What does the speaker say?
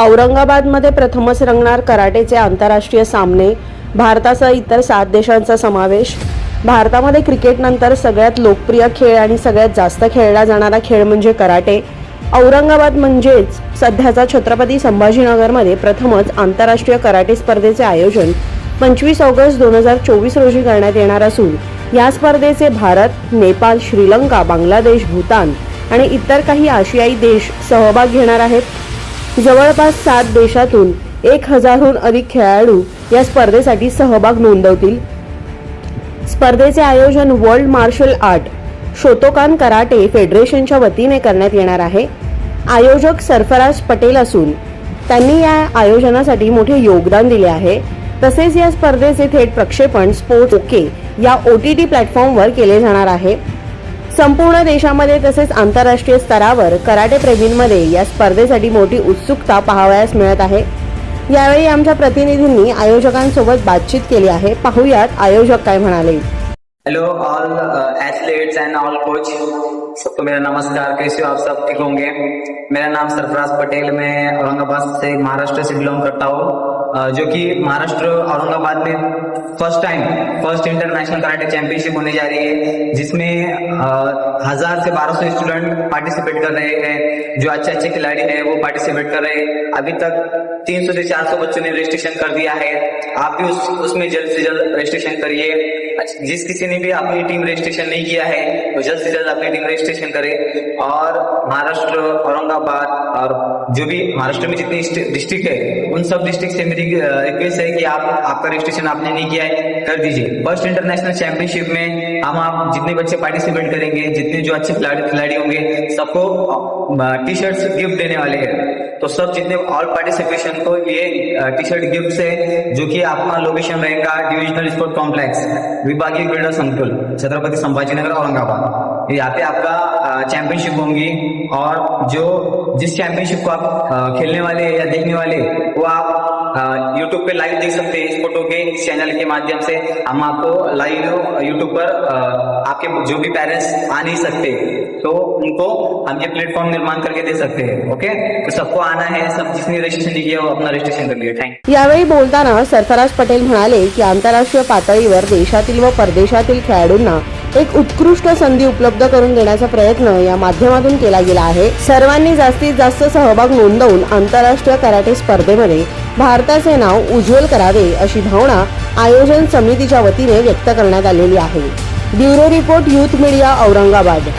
औरंगाबादमध्ये प्रथमच रंगणार कराटेचे आंतरराष्ट्रीय सामने भारतासह इतर सात देशांचा समावेश. भारतामध्ये क्रिकेटनंतर सगळ्यात लोकप्रिय खेळ आणि सगळ्यात जास्त खेळला जाणारा खेळ म्हणजे कराटे. औरंगाबाद म्हणजेच सध्याचा छत्रपती संभाजीनगरमध्ये प्रथमच आंतरराष्ट्रीय कराटे स्पर्धेचे आयोजन पंचवीस ऑगस्ट दोन हजार चोवीस रोजी करण्यात येणार असून या स्पर्धेचे भारत नेपाळ श्रीलंका बांगलादेश भूतान आणि इतर काही आशियाई देश सहभाग घेणार आहेत. जवळपास सात देशातून एक हजारहून अधिक खेळाडू या स्पर्धेसाठी सहभाग नोंदवतील. स्पर्धेचे आयोजन world martial art Shotokan karate फेडरेशनच्या वतीने करण्यात येणार आहे. आयोजक सरफराज पटेल असून त्यांनी या आयोजनासाठी मोठे योगदान दिले आहे. तसेच या स्पर्धेचे थेट प्रक्षेपण स्पोर्ट्स ओके या ओ टी टी प्लॅटफॉर्मवर केले जाणार आहे. संपूर्ण देशामध्ये तसेच आंतरराष्ट्रीय स्तरावर कराटे प्रेमींमध्ये या स्पर्धेसाठी मोठी उत्सुकता पाहावयास मिळत आहे. यावेळी आमच्या प्रतिनिधींनी आयोजकांसोबत बातचीत केली आहे. पाहूयात आयोजक काय म्हणाले. Hello all athletes and all coach सबको मेरा नमस्कार कैसे हो आप सब? ठीक होंगे? मेरा नाम सरफराज पटेल मैं औरंगाबाद से महाराष्ट्र से बिलोंग करता हूँ। जो कि महाराष्ट्र औरंगाबाद में first time first international karate championship होने जा रही है जिसमें हज़ार से बारह सौ स्टूडेंट पार्टिसिपेट कर रहे हैं जो अच्छे अच्छे खिलाड़ी हैं वो पार्टिसिपेट कर रहे हैं। अभी तक 300 से 400 बच्चों ने रजिस्ट्रेशन कर दिया है आप भी उस उसमें जल्द से जल्द रजिस्ट्रेशन करिए। अच्छा, जिस किसी ने भी अपनी टीम रजिस्ट्रेशन नहीं किया है वो जल्द से जल्द अपनी टीम रजिस्ट्रेशन करे। और महाराष्ट्र औरंगाबाद और जो भी महाराष्ट्र में जितनी डिस्ट्रिक्ट है उन सब डिस्ट्रिक्ट से मेरी रिक्वेस्ट है कि आप, आपका रजिस्ट्रेशन आपने नहीं किया है, कर दीजिए। फ़र्स्ट इंटरनेशनल चैंपियनशिप में हम आप जितने बच्चे पार्टिसिपेट करेंगे, जितने जो अच्छे खिलाड़ी होंगे, सबको टी शर्ट्स गिफ्ट देने वाले हैं। तो सब जितने ऑल पार्टिसिपेशन को ये टी शर्ट गिफ्ट से, जो कि अपना लोकेशन रहेगा डिविजनल स्पोर्ट कॉम्प्लेक्स विभागीय क्रीडा संकुल, छत्रपति संभाजीनगर, औरंगाबाद। यहाँ पे आपका चैंपियनशिप होंगी, और जो, जिस चैंपियनशिप को आप खेलने वाले या देखने वाले, वो आप यूट्यूब पे लाइव देख सकते हैं। इस फोटो के इस चैनल के माध्यम से हम आपको लाइव यूट्यूब पर आपके जो भी पेरेंट्स आ नहीं सकते तो उनको हम ये प्लेटफॉर्म निर्माण करके दे सकते हैं ओके तो सबको आना है सब जिसने रजिस्ट्रेशन किया वो अपना रजिस्ट्रेशन कर लिया थैंक यावेळी बोलताना सरफराज पटेल म्हणाले की आंतरराष्ट्रीय पातळीवर देशातील व परदेशातील खेळाडूंना एक उत्कृष्ट संधी उपलब्ध करून देण्याचा प्रयत्न या माध्यमातून केला गेला आहे. सर्वांनी जास्तीत जास्त सहभाग नोंदवून आंतरराष्ट्रीय कराटे स्पर्धेमध्ये भारताचे नाव उज्ज्वल करावे अशी भावना आयोजन समितीच्या वतीने व्यक्त करण्यात आलेली आहे. Bureau report youth media Aurangabad.